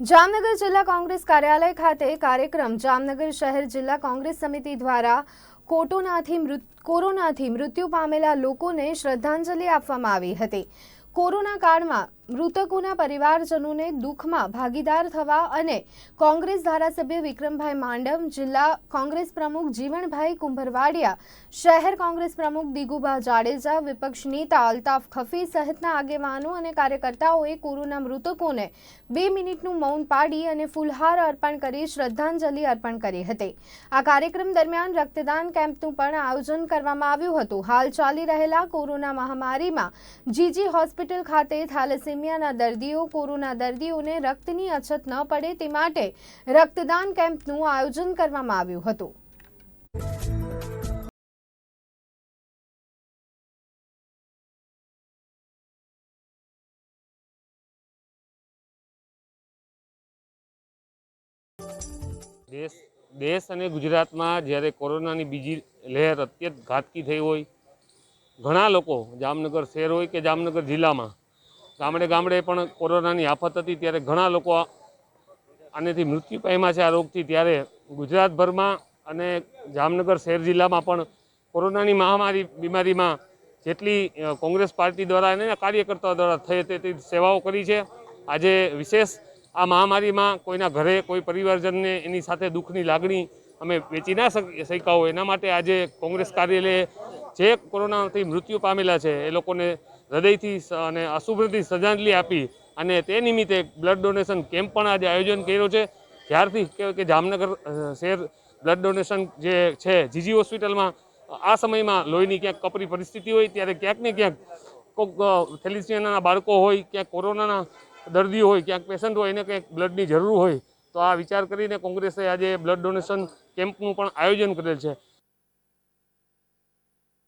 જામનગર જિલ્લા કોંગ્રેસ કાર્યાલય ખાતે કાર્યક્રમ જામનગર શહેર જિલ્લા કોંગ્રેસ સમિતિ દ્વારા કોટોનાથી કોરોનાથી મૃત્યુ પામેલા લોકોને શ્રદ્ધાંજલિ આપવામાં આવી હતી. કોરોના કાળમાં મૃતકોના પરિવારજનોને દુઃખમાં ભાગીદાર થવા અને કોંગ્રેસ ધારાસભ્ય વિક્રમભાઈ માંડમ, જિલ્લા કોંગ્રેસ પ્રમુખ જીવણભાઈ કુંભરવાડિયા, શહેર કોંગ્રેસ પ્રમુખ દિગુભા જાડેજા, વિપક્ષ નેતા અલ્તાફ ખફી સહિતના આગેવાનો અને કાર્યકર્તાઓએ કોરોના મૃતકોને બે મિનિટનું મૌન પાડી અને ફૂલહાર અર્પણ કરી શ્રદ્ધાંજલિ અર્પણ કરી હતી. આ કાર્યક્રમ દરમિયાન રક્તદાન કેમ્પનું પણ આયોજન કરવામાં આવ્યું હતું. હાલ ચાલી રહેલા કોરોના મહામારીમાં જીજી હોસ્પિટલ ખાતે થેલેસેમિયાના દર્દીઓ કોરોના દર્દીઓને રક્તની અછત ન પડે તે માટે રક્તદાન કેમ્પનું આયોજન કરવામાં આવ્યું હતું. દેશ દેશ અને ગુજરાતમાં જ્યારે કોરોનાની બીજી લહેર અત્યંત ઘાતકી થઈ હોય, ઘણા લોકો જામનગર શહેર હોય કે જામનગર જિલ્લામાં ગામડે ગામડે પણ કોરોનાની આફત હતી ત્યારે ઘણા લોકો આનેથી મૃત્યુ પામ્યા છે આ રોગથી. ત્યારે ગુજરાતભરમાં અને જામનગર શહેર જિલ્લામાં પણ કોરોનાની મહામારી બીમારીમાં જેટલી કોંગ્રેસ પાર્ટી દ્વારા અને કાર્યકર્તાઓ દ્વારા થઈ તેટલી સેવાઓ કરી છે. આજે વિશેષ આ મહામારીમાં કોઈના ઘરે કોઈ પરિવારજનને એની સાથે દુઃખની લાગણી અમે વેચી ના શક- શક્યા હોય. એના માટે આજે કોંગ્રેસ કાર્યાલયે જે કોરોનાથી મૃત્યુ પામેલા છે એ લોકોને હૃદયથી અને અશુભથી શ્રદ્ધાંજલિ આપી અને તે નિમિત્તે બ્લડ ડોનેશન કેમ્પ પણ આજે આયોજન કર્યો છે. જ્યારથી કે જામનગર શહેર બ્લડ ડોનેશન જે છે, જીજી હોસ્પિટલમાં, આ સમયમાં લોહીની ક્યાંક કપરી પરિસ્થિતિ હોય, ત્યારે ક્યાંક ને ક્યાંક કોઈક થેલિસિયાના બાળકો હોય, ક્યાંક કોરોનાના દર્દીઓ હોય, ક્યાંક પેશન્ટ હોય, એને કંઈક બ્લડની જરૂર હોય, તો આ વિચાર કરીને કોંગ્રેસે આજે બ્લડ ડોનેશન કેમ્પનું પણ આયોજન કરેલ છે.